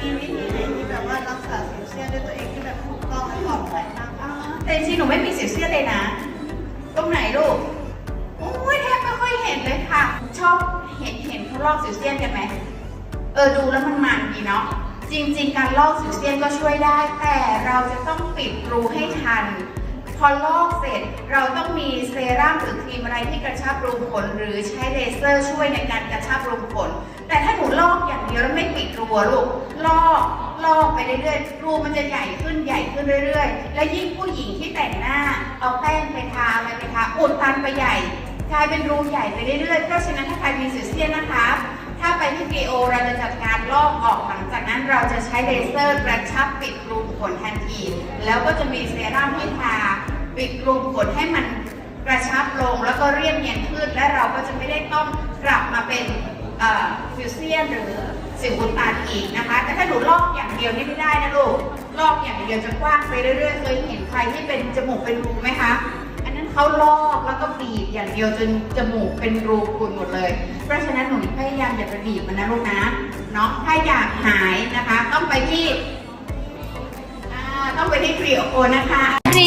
มีวิธีไหนที่แบบว่ารักษาสิวเซียนด้วยตัวเองที่แบบถูกต้องและปลอดภัยบ้างคะแต่จริงๆหนูไม่มีสิวเซียนเลยนะ ตรงไหนลูกโอ้ยแทบไม่ค่อยเห็นเลยค่ะ ชอบเห็นเห็นเขาลอกสิวเซียนกันไหมเออดูแล้วมันมันดีเนาะจริง ๆ การลอกสิวเซียนก็ช่วยได้ แต่เราจะต้องปิดรูให้ทัน พอลอกเสร็จเราต้องมีเซรั่มหรือครีมอะไรที่กระชับรูขนหรือใช้เลเซอร์ช่วยในการกระชับรูขนแต่ถ้าหนู ลอกอย่างเดียวแล้วไม่ปิดรูอะลูกลอกลอกไปเรื่อยๆรูมันจะใหญ่ขึ้นใหญ่ขึ้นเรื่อย ๆ และยิ่งผู้หญิงที่แต่งหน้า เอาแป้งไปทาอะไรไปทาอุดตันไปใหญ่กลายเป็นรูใหญ่ไปเรื่อยๆ เพราะฉะนั้นถ้าใครมีสิวเซียนนะคะ ถ้าไปที่ PO เราจะจัดการลอกออกหลังจากนั้นเราจะใช้เลเซอร์กระชับปิดรูขนทันที แล้วก็จะมีเซรั่มให้ทาปิดรูขนให้มันกระชับลงแล้วก็เรียบเนียนขึ้นและเราก็จะไม่ได้ต้องกลับมาเป็น ยนหรือสิวอุดตันอีกนะคะ แต่ถ้าหนูลอกอย่างเดียวนี่ไม่ได้นะลูก ลอกอย่างเดียวจะกว้างไปเรื่อยๆ เคยเห็นใครที่เป็นจมูกเป็นรูไหมคะ อันนั้นเขาลอกแล้วก็บีบอย่างเดียวจนจมูกเป็นรูพุนหมดเลย เพราะฉะนั้นหนูพยายามอย่าไปบีบมันนะลูกนะ เนาะ ถ้าอยากหายนะคะ ต้องไปที่ต้องไปที่ครีโอนะคะ รี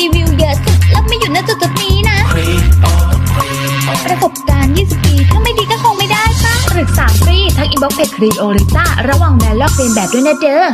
งไม่ได้ปะปรึกษาฟรีทั้งอินบ็อกซ์เพจครีโอลิต้าระหว่างแมนลอกเลียนแบบด้วยนะเด้อ